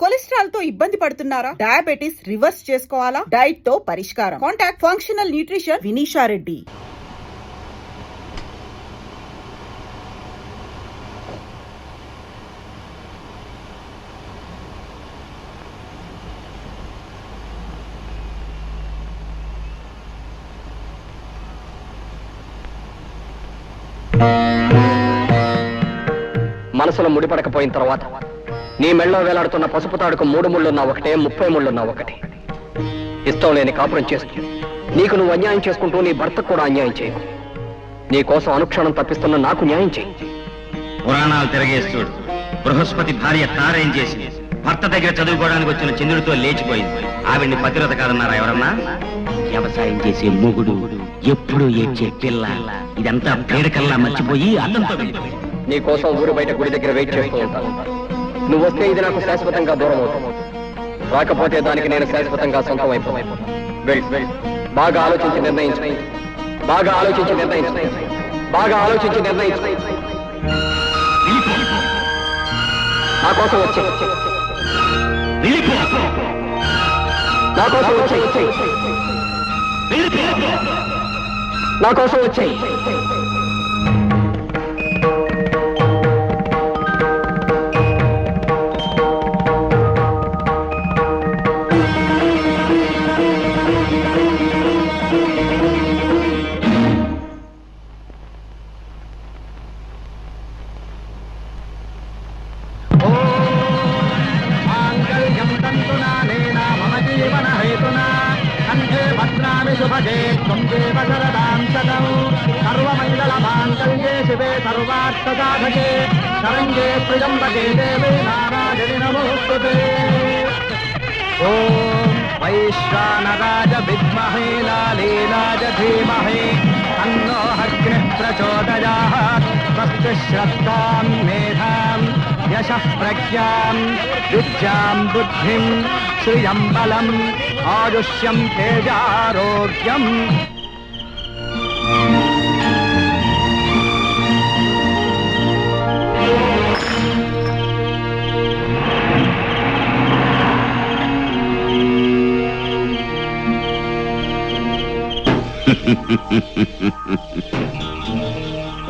కొలెస్ట్రాల్తో ఇబ్బంది పడుతున్నారా? Diabetes reverse చేసుకోవాలా? డైట్తో పరిష్కారం. Contact functional nutrition Vineesha Reddy. మనసులో ముడిపడకపోయిన తర్వాత నీ మెళ్ళో వేలాడుతున్న పసుపు తాడుకు మూడు ముళ్ళున్నా ఒకటే ముప్పై ముళ్ళున్నా ఒకటే. ఇష్టం లేని కాపురం చేస్తూ నీకు నువ్వు అన్యాయం చేసుకుంటూ నీ భర్తకు కూడా అన్యాయం చేయకు. నీ కోసం అనుక్షణం తప్పిస్తున్న నాకు న్యాయం చేయి. పురాణాలు తిరగేస్తుడు బృహస్పతి భార్య తారేం చేసింది? భర్త దగ్గర చదువుకోవడానికి వచ్చిన చంద్రుడితో లేచిపోయింది. ఆవిడ్ని పతిరత కాదన్నారా ఎవరన్నా? వ్యవసాయం చేసే మొగుడు ఎప్పుడు ఏడ్చే పిల్ల. ఇదంతా పేడకల్లా మర్చిపోయి అల్లంతో వెళ్ళిపోయింది నీ కోసం ఊరు బయట గుడి దగ్గర వెయిట్ చేస్తూ ఉంటాను. నువ్వు వస్తే ఇది నాకు శాశ్వతంగా దూరం అవుతుంది రాకపోతే దానికి నేను శాశ్వతంగా సొంతం అయిపోతాను బాగా ఆలోచించి నిర్ణయించు. బాగా ఆలోచించి నిర్ణయించు. బాగా ఆలోచించి నిర్ణయించు. నా కోసం వచ్చే. నా కోసం వచ్చే. నా కోసం వచ్చేయి विद्महे अन्नो अग्निः प्रचोदयात् तस्य श्रद्धां मेधां यशः प्रज्ञां विद्यां श्रियं बलम् आयुष्यं तेजारोग्यम्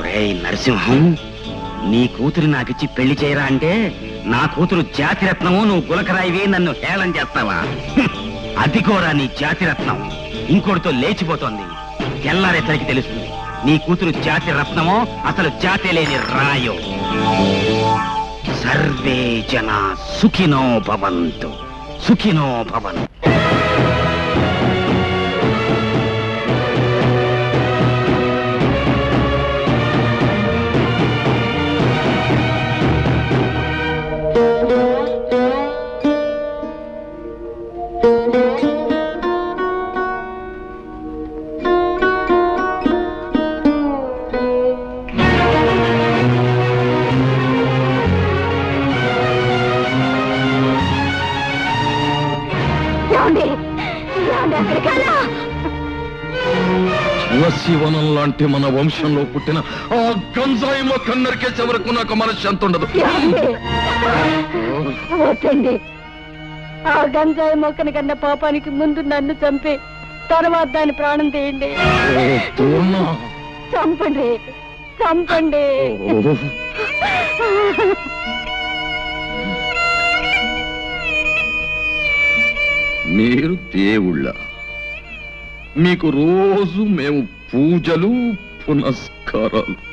ఒరే నరసింహం నీ కూతురు నాకిచ్చి పెళ్ళి చేయరా అంటే నా కూతురు జాతిరత్నము నువ్వు గులకరాయివి నన్ను హేళన చేస్తావా? అది కూడా నీ జాతిరత్నం. ఇంకోటితో లేచిపోతోంది. తెల్లారేసరికి తెలుస్తుంది. నీ కూతురు జాతి రత్నమో అసలు జాతి లేని రాయో. సర్వే జన సుఖినో భవంతు. సుఖినో భవంతు. లాంటి మన వంశంలో పుట్టిన ఆ గంజాయి మొక్క నరికేసే వరకు నాకు మనశ్శాంతి ఉండదు. వద్దండి. ఆ గంజాయి మొక్కని కన్నా పాపానికి ముందు నన్ను చంపి తర్వాత దాని ప్రాణం తీయండి. ఓ పూర్ణ చంపండి. చంపండి. ఓ. మీరు దేవుళ్ళ. మీకు రోజు మేము పూజలు పునస్కారాలు.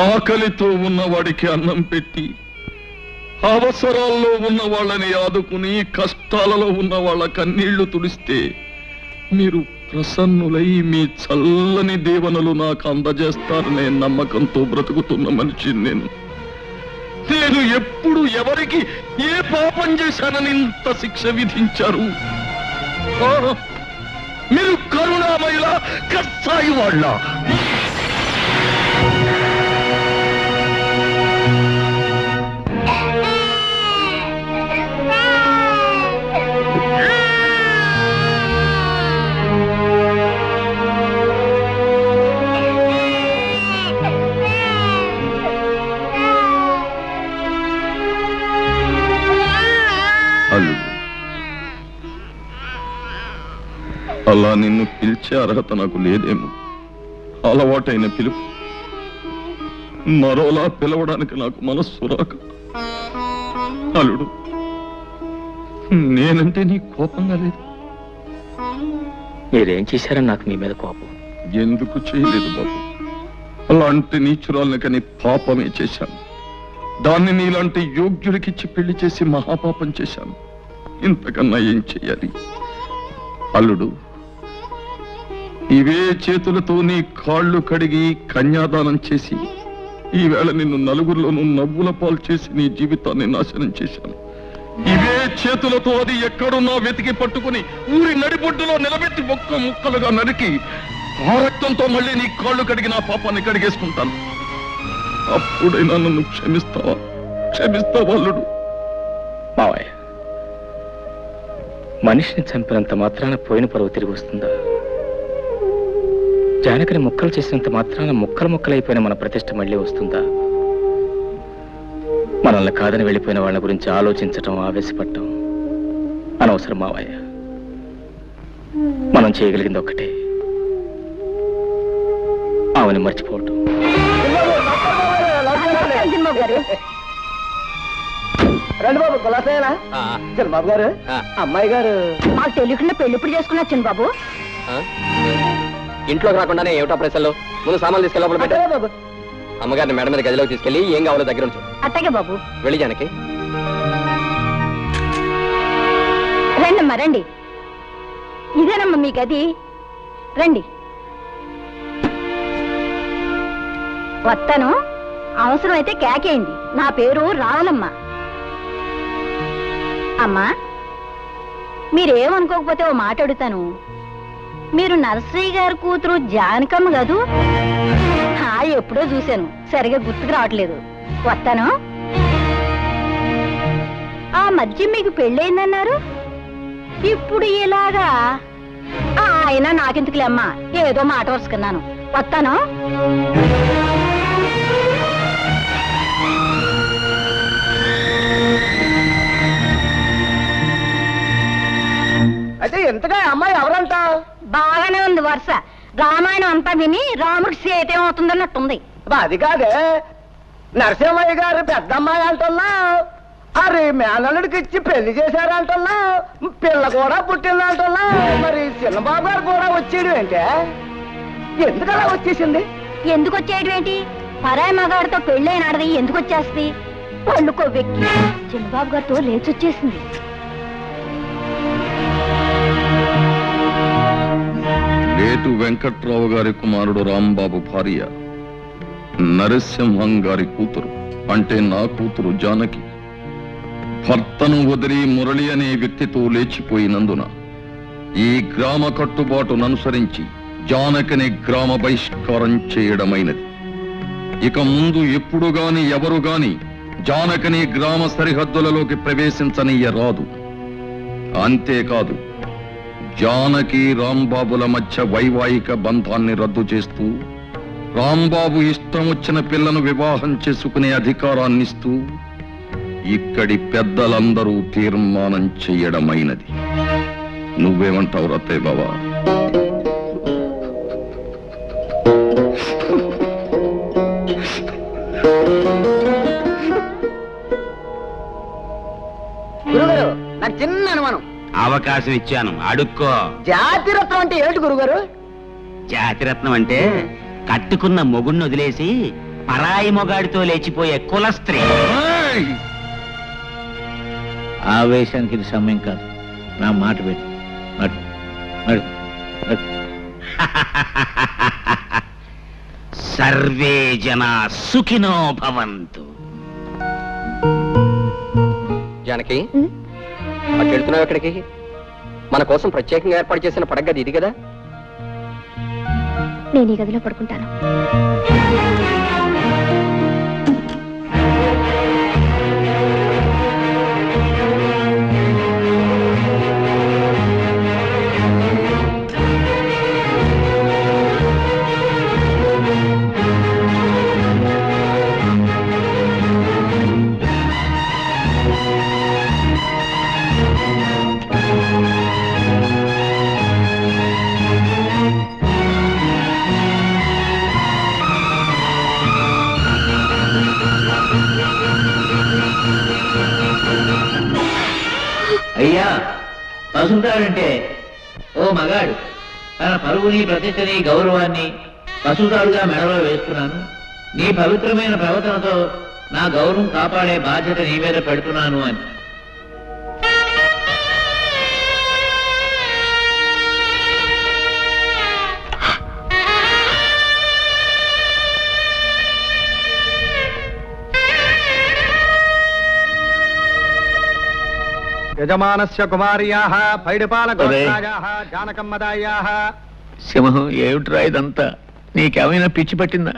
ఆకలితో ఉన్నవాడికి అన్నం పెట్టి అవసరాల్లో ఉన్న వాళ్ళని ఆదుకుని కష్టాలలో ఉన్న వాళ్ళ కన్నీళ్ళు తుడిస్తే మీరు ప్రసన్నులై మీ చల్లని దీవెనలు నాకు అందజేస్తారనే నమ్మకంతో బ్రతుకుతున్న మనిషిని నేను. నేను ఎప్పుడు ఎవరికి ఏ పాపం చేశానని ఇంత శిక్ష విధించారు? మీరు కరుణామయుల కస్సాయి వాళ్ళ. పిలిచే అర్హత నాకు లేదేమో. అలవాటైన పిలుపు. మరోలా పిలవడానికి నాకు మనస్సు రాక. అల్లుడు నేనంటే నీ కోపంగా లేదు. మీరేం చేశారని నాకు మీ మీద కోపం. ఎందుకు చేయలేదు బాబు? అలాంటి నీచురాల్ని కని పాపమే చేశాను. దాన్ని నీలాంటి యోగ్యుడికిచ్చి పెళ్ళి చేసి మహాపాపం చేశాను. ఇంతకన్నా ఏం చెయ్యాలి అల్లుడు ఇవే చేతులతో నీ కాళ్ళు కడిగి కన్యాదానం చేసి ఈవేళ నిన్ను నలుగురిలోనూ నవ్వుల పాలు చేసి నీ జీవితాన్ని నాశనం చేశాను. ఇవే చేతులతో అది ఎక్కడున్నా వెతికి పట్టుకుని ఊరి నడిబొడ్డులో నిలబెట్టి ఒక్క ముక్కలుగా నరికి ఆ రక్తంతో మళ్ళీ నీ కాళ్ళు కడిగి నా పాపాన్ని కడిగేసుకుంటాను. అప్పుడైనా నన్ను క్షమిస్తావా? క్షమిస్తావా అల్లుడు? మావయ్య మనిషిని చంపినంత మాత్రాన పోయిన పరువు తిరిగి వస్తుందా? జానకిని ముక్కలు చేసినంత మాత్రాన ముక్కలు ముక్కలైపోయిన మన ప్రతిష్ట మళ్ళీ వస్తుందా? మనల్ని కాదని వెళ్ళిపోయిన వాళ్ళ గురించి ఆలోచించటం ఆవేశపడటం అనవసరం మావయ్య. మనం చేయగలిగింది ఒక్కటే. ఆమెను మర్చిపోవటం. రండి బాబు కులాసేనా చిన్నబాబు గారు అమ్మాయి గారు మాకు తెలియకుండా పెళ్ళి ఇప్పుడు చేసుకున్నా చిన్నబాబు ఇంట్లోకి రాకుండానే ఏమిటా ప్రశ్నలు? ముందు సామాన్లు తీసుకెళ్ళి లోపల పెట్టు. బాబు. అమ్మగారిని మేడ మీద గదిలోకి తీసుకెళ్ళి ఏం కావాలో దగ్గర ఉంచు. అట్టగే బాబు. వెళ్ళి జానకి. రండమ్మా రండి. ఇదేనమ్మా మీ గది. రండి. వస్తాను అవసరమైతే కేకేయండి. నా పేరు రావులమ్మ అమ్మా మీరేమనుకోకపోతే ఓ మాట అడుగుతాను. మీరు నర్సయ్య గారి కూతురు జానకమ్మ కదూ? హాయ్ ఎప్పుడో చూశాను. సరిగా గుర్తుకు రావట్లేదు. వస్తాను. ఆ మధ్య మీకు పెళ్ళయిందన్నారు ఇప్పుడు ఇలాగా? ఆయన నాకెందుకులేమ్మా ఏదో మాట వరుసుకున్నాను. వస్తాను. అయితే ఎంతగా అమ్మాయి ఎవరంటావు? బాగానే ఉంది వరుస. రామాయణం అంతా విని రాముడికి సీత ఏమవుతుందన్నట్టుంది. అబ్బా, అది కాదే. నరసింహయ్య గారు పెద్ద అమ్మాయి అంటున్నా. అరే మేనల్లుడికి ఇచ్చి పెళ్ళి చేశారంటున్నా పిల్ల కూడా పుట్టిందంటున్నా మరి చిన్నబాబు గారు కూడా వచ్చేయడం ఏంటే? ఎందుకు అలా వచ్చేసింది? ఎందుకు వచ్చేయడం ఏంటి? పరాయి మగాడితో పెళ్ళైనాడది ఎందుకు వచ్చేస్తుంది? పళ్ళు కొవ్వెక్కి చిన్నబాబు గారితో లేచొచ్చేసింది లేటు వెంకట్రావు గారి కుమారుడు రాంబాబు భార్య నరసింహం గారి కూతురు అంటే నా కూతురు జానకి. భర్తను వదిలి మురళి అనే వ్యక్తితో లేచిపోయినందున ఈ గ్రామ కట్టుబాటును అనుసరించి జానకిని గ్రామ బహిష్కారం చేయడమైనది. ఇక ముందు ఎప్పుడు గాని ఎవరు గాని జానకిని గ్రామ సరిహద్దులలోకి ప్రవేశించనీయరాదు. అంతేకాదు జానకి రాంబాబుల మధ్య వైవాహిక బంధాన్ని రద్దు చేస్తూ రాంబాబు ఇష్టం వచ్చిన పిల్లను వివాహం చేసుకునే అధికారాన్నిస్తూ ఇక్కడి పెద్దలందరూ తీర్మానం చెయ్యడమైనది. నువ్వేమంటావు రత్తయ్య బాబా అవకాశం ఇచ్చాను. అడుక్కో. జాతిరత్నం అంటే ఏంటి గురుగారు? జాతిరత్నం అంటే కట్టుకున్న మొగుణ్ణి వదిలేసి పరాయి మొగాడితో లేచిపోయే కులస్త్రీ ఏయ్! ఆవేశానికి ఇది సమయం కాదు. నా మాట పెట్టు నడు. నడు. నడు. సర్వే జన సుఖినో భవంతు. జానకి అటు వెళ్తున్నావు ఎక్కడికి? మన కోసం ప్రత్యేకంగా ఏర్పాటు చేసిన పడగది ఇది కదా? నేను ఈ గదిలో పడుకుంటాను. పశువుతాడంటే ఓ మగాడు తన పరువుని ప్రతిష్టని గౌరవాన్ని పశుతాడుగా మెడలో వేస్తున్నాను నీ పవిత్రమైన ప్రవర్తనతో నా గౌరవం కాపాడే బాధ్యత నీ మీద పెడుతున్నాను అని. యజమానస్య కుమార్యాః పైడిపాలగోత్రాయాః జానకమ్మదాయాః సింహం ఏమిట్రా ఇదంతా? నీకేమైనా పిచ్చి పట్టిందా?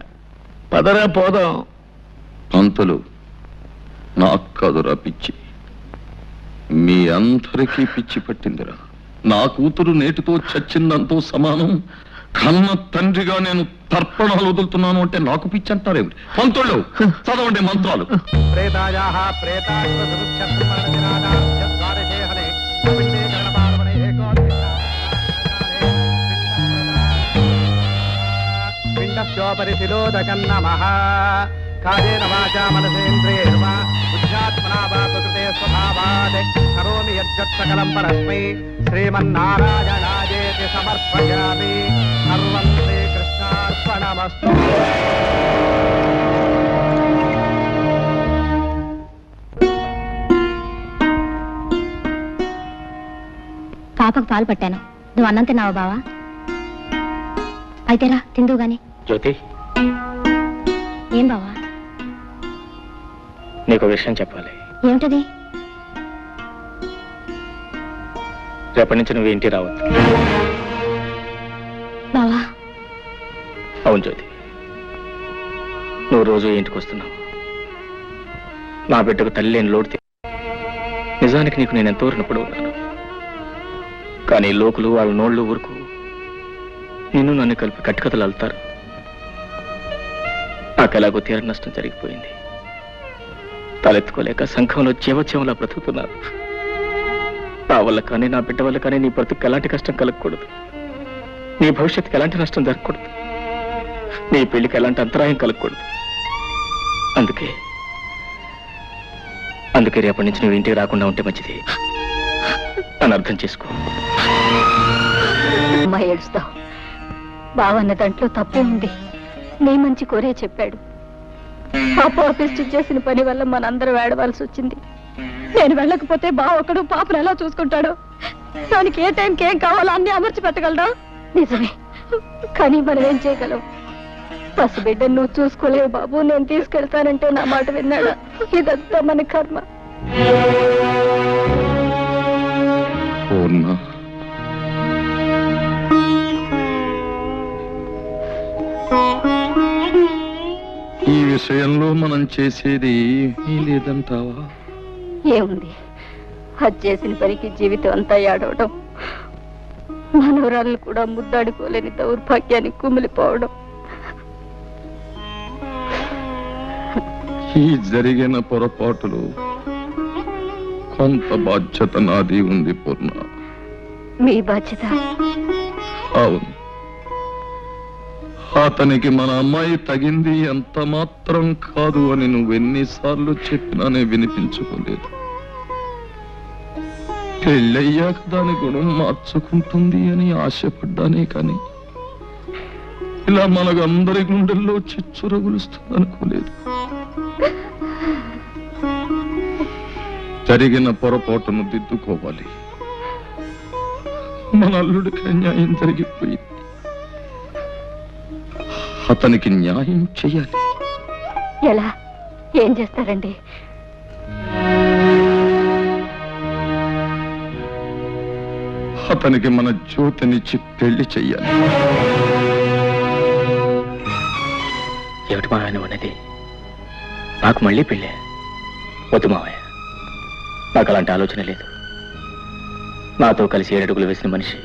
పదరా పోదాం. అంతలు నాకు కాదురా పిచ్చి. మీ అందరికీ పిచ్చి పట్టిందిరా. నా కూతురు నేటితో చచ్చిందంతో సమానం. కన్న తండ్రిగా నేను తర్పణాలు వదులుతున్నాను అంటే నాకు పిచ్చి అంటారేమిటి? పంతుళ్ళు చదవండి మంత్రాలు. ప్రేతాయాః ప్రేతాశ్వ పిండస్యోపరి శిలోదకం నమః కాయేన వాచా మనసేంద్రియేణ బుద్ధ్యాత్మనా వా స్వభావాద్. కరోమి యజ్జత్సకలం పరస్మై. శ్రీమన్నారాయణాయేతి సమర్పయామి. సర్వం శ్రీకృష్ణార్పణమస్తు. పాపకు పాలు పట్టాను. నువ్వు అన్నం తిన్నావా బావా? అయితేరా తిందువు గానీ. జ్యోతి. ఏం బావా? నీకు విషయం చెప్పాలి. ఏమిటది? రేపటి నుంచి నువ్వు ఇంటి రావద్దు. బావా? అవును జ్యోతి. నువ్వు రోజు ఇంటికి వస్తున్నావు. నా బిడ్డకు తల్లి లేని లోటు నిజానికి నీకు నేను ఎంతో రుణపడి ఉన్నాను? కానీ లోకులు వాళ్ళ నోళ్ళు ఊరుకు నిన్ను నన్ను కలిపి కట్టుకథలు అల్లుతారు నాకు ఎలాగో తీర నష్టం జరిగిపోయింది. తలెత్తుకోలేక సంఘంలో జీవచేవలా బ్రతుకుతున్నాను. నా వల్ల కానీ నా బిడ్డ వల్ల కానీ నీ బ్రతుకు ఎలాంటి కష్టం కలగకూడదు. నీ భవిష్యత్తుకి ఎలాంటి నష్టం జరగకూడదు. నీ పెళ్ళికి ఎలాంటి అంతరాయం కలగకూడదు. అందుకే అందుకే రేపటి నుంచి నువ్వు ఇంటికి రాకుండా ఉంటే మంచిది. అని అర్థం చేసుకో. అమ్మాయి ఏడుస్తావు. బావన్న దాంట్లో తప్పే ఉంది. నీ మంచి కోరే చెప్పాడు. పాప పాపిస్ట్ చేసిన పని వల్ల మనందరం ఏడవలసి వచ్చింది. నేను వెళ్ళకపోతే బావ ఒకడు పాపను ఎలా చూసుకుంటాడు? దానికి ఏ టైంకి ఏం కావాలో అన్ని అమర్చి పెట్టగలరా నిజమే. కానీ మనం ఏం చేయగలం? పసిబిడ్డను నువ్వు చూసుకోలేవు బాబు నేను తీసుకెళ్తానంటే నా మాట విన్నాడా? ఇదంతా మన కర్మ. విషయంలో మనం చేసేది ఏమీ లేదంటావా? ఏముంది? అది చేసిన పనికి జీవితం అంతా ఏడవడం మనవరాళ్ళు కూడా ముద్దాడుకోలేని దౌర్భాగ్యానికి కుమిలిపోవడం. ఈ జరిగిన పొరపాటులు కొంత బాధ్యత నాది ఉంది పూర్ణ. మీ బాధ్యత? అవును. అతనికి మన అమ్మాయి తగింది ఎంత మాత్రం కాదు అని నువ్వు ఎన్నిసార్లు చెప్పినానే వినిపించుకోలేదు. పెళ్ళయ్యాక దాని గుణం మార్చుకుంటుంది అని ఆశపడ్డానే కానీ ఇలా మనకు అందరి గుండెల్లో చిచ్చుర రగులుస్తుంది అనుకోలేదు జరిగిన పొరపాటును దిద్దుకోవాలి. మన అల్లుడికి అన్యాయం జరిగిపోయింది. అతనికి న్యాయం చెయ్యాలి ఎలా? ఏం చేస్తారండి? అతనికి మన జ్యోతినిచ్చి పెళ్ళి చెయ్యాలి. ఏమిటి మావయ్య అనేది? నాకు మళ్ళీ పెళ్ళే. వద్దు మావయ్య. నాకు అలాంటి ఆలోచన లేదు. నాతో కలిసి ఏడడుగులు వేసిన మనిషి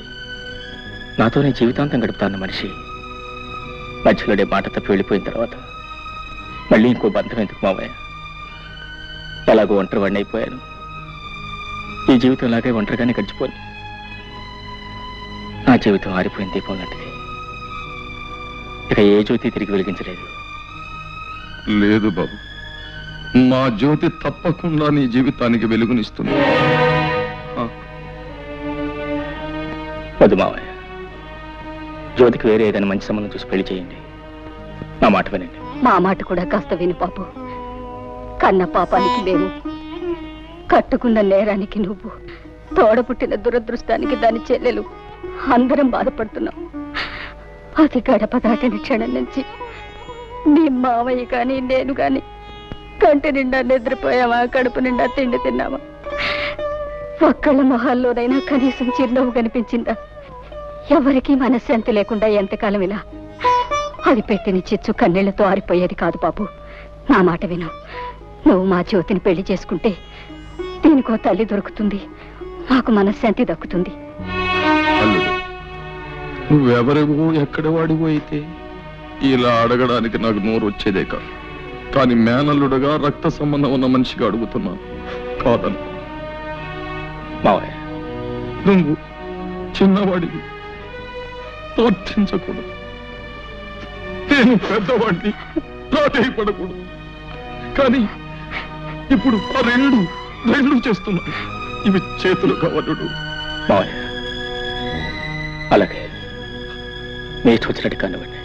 నాతో నేను జీవితాంతం గడుపుతాన్న మనిషి మధ్యలోనే మాట తప్పి వెళ్ళిపోయిన తర్వాత మళ్ళీ ఇంకో బంధం ఎందుకు మామయ్య ఎలాగో ఒంటరి వాడిని అయిపోయాను. ఈ జీవితం లాగే ఒంటరిగానే గడిచిపోను నా జీవితం ఆరిపోయిన దీపం లాంటిది. ఇక ఏ జ్యోతి తిరిగి వెలిగించలేదు. లేదు బాబు. మా జ్యోతి తప్పకుండా నీ జీవితానికి వెలుగునిస్తుంది. వద్దు మావయ్య. జ్యోతికి వేరే ఏదైనా మంచి సంబంధం చూసి పెళ్ళి చేయండి. నా మాట వినండి. మా మాట కూడా కాస్త విను పాపు కన్న పాపానికి మేము కట్టుకున్న నేరానికి నువ్వు. తోడపుట్టిన దురదృష్టానికి దాని చెల్లెలు. అందరం బాధపడుతున్నాం. అది గడప దాటిన క్షణం నుంచి నీ మావయ్య కానీ నేను కానీ కంటి నిండా నిద్రపోయావా కడుపు నిండా తిండి తిన్నావా ఒక్కళ్ళ మొహాల్లోనైనా కనీసం చిరునవ్వు కనిపించిందా? ఎవరికీ మనశ్శాంతి లేకుండా ఎంతకాలం ఇలా? అది పెట్టిన చిచ్చు కన్నీళ్ళతో ఆరిపోయేది కాదు బాబు. నా మాట విను. నువ్వు మా జ్యోతిని పెళ్ళి చేసుకుంటే దీనికో తల్లి దొరుకుతుంది. మాకు మనశ్శాంతి దక్కుతుంది. నువ్వెవరేమో ఎక్కడ వాడివో అయితే ఇలా అడగడానికి నాకు నోరు వచ్చేదే కాదు. కానీ మేనల్లుడగా రక్త సంబంధం ఉన్న మనిషిగా అడుగుతున్నాను. కాదను మావయ్య నువ్వు చిన్నవాడివి. ప్రార్థించకూడదు నేను పెద్దవాడిని ప్రాధేయపడకూడదు కానీ ఇప్పుడు ఆ రెండు రెండు చేస్తున్నాను. ఇవి చేతులు కవలుడు. అలాగే. మీ ఇష్టం వచ్చినట్టు కానివ్వండి.